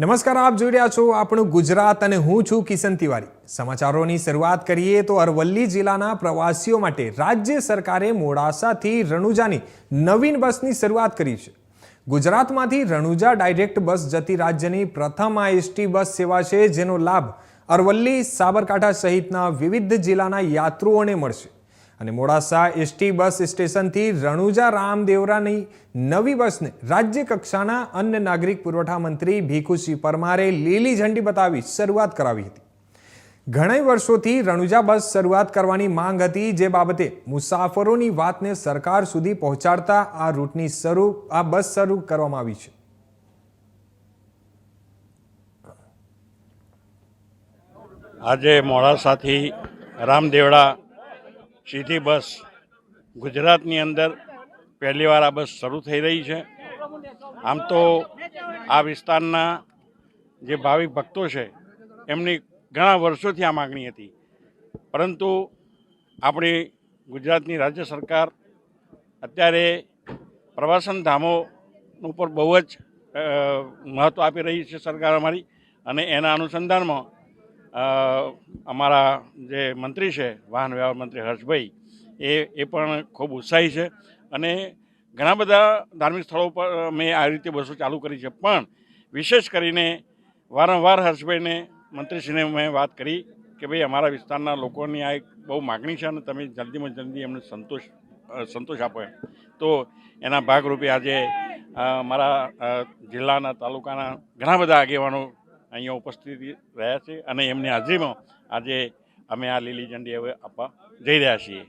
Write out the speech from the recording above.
નમસ્કાર, આપ જોઈ રહ્યા છો આપણું ગુજરાત અને હું છું કિશન તિવારી. સમાચારોની શરૂઆત કરીએ તો અરવલ્લી જિલ્લાના પ્રવાસીઓ માટે રાજ્ય સરકારે મોડાસાથી રણુજાની નવીન બસની શરૂઆત કરી છે. ગુજરાતમાંથી રણુજા ડાયરેક્ટ બસ જતી રાજ્યની પ્રથમ આ એસટી બસ સેવા છે, જેનો લાભ અરવલ્લી સાબરકાંઠા સહિતના વિવિધ જિલ્લાના યાત્રુઓને મળશે. અને મોડાસા એસટી બસ સ્ટેશનથી રણુજા રામદેવરાની નવી બસને રાજ્ય કક્ષાના અન્ન નાગરિક પુરવઠા મંત્રી ભીખુસિંહ પરમારે લીલી ઝંડી બતાવી શરૂઆત કરાવી હતી. ઘણા વર્ષોથી રણુજા બસ શરૂઆત કરવાની માંગ હતી જે બાબતે મુસાફરોની વાતને સરકાર સુધી પહોંચાડતા આ રૂટની શરૂ, આ બસ શરૂ કરવામાં આવી છે. આજે મોડાસાથી રામદેવડા સીધી બસ ગુજરાતની અંદર પહેલીવાર આ બસ શરૂ થઈ રહી છે. આમ તો આ વિસ્તારના જે ભાવિક ભક્તો છે, એમની ઘણા વર્ષોથી આ માગણી હતી. પરંતુ આપણી ગુજરાતની રાજ્ય સરકાર અત્યારે પ્રવાસન ધામો ઉપર બહુ જ મહત્ત્વ આપી રહી છે સરકાર અમારી અને એના અનુસંધાનમાં અમારા જે મંત્રી છે, વાહન વ્યવહાર મંત્રી હર્ષભાઈ, એ એ પણ ખૂબ ઉત્સાહી છે. અને ઘણા બધા ધાર્મિક સ્થળો પર મેં આ રીતે બસો ચાલુ કરી છે. પણ વિશેષ કરીને વારંવાર હર્ષભાઈને, મંત્રીશ્રીને મેં વાત કરી કે ભાઈ, અમારા વિસ્તારના લોકોની આ એક બહુ માગણી છે અને તમે જલ્દીમાં જલ્દી એમને સંતોષ સંતોષ આપો એમ. તો એના ભાગરૂપે આજે અમારા મારા જિલ્લાના, તાલુકાના ઘણા બધા આગેવાનો અહીંયા ઉપસ્થિત રહ્યા છે અને એમની હાજરીમાં આજે અમે આ લીલી ઝંડી હવે આપવા જઈ રહ્યા છીએ.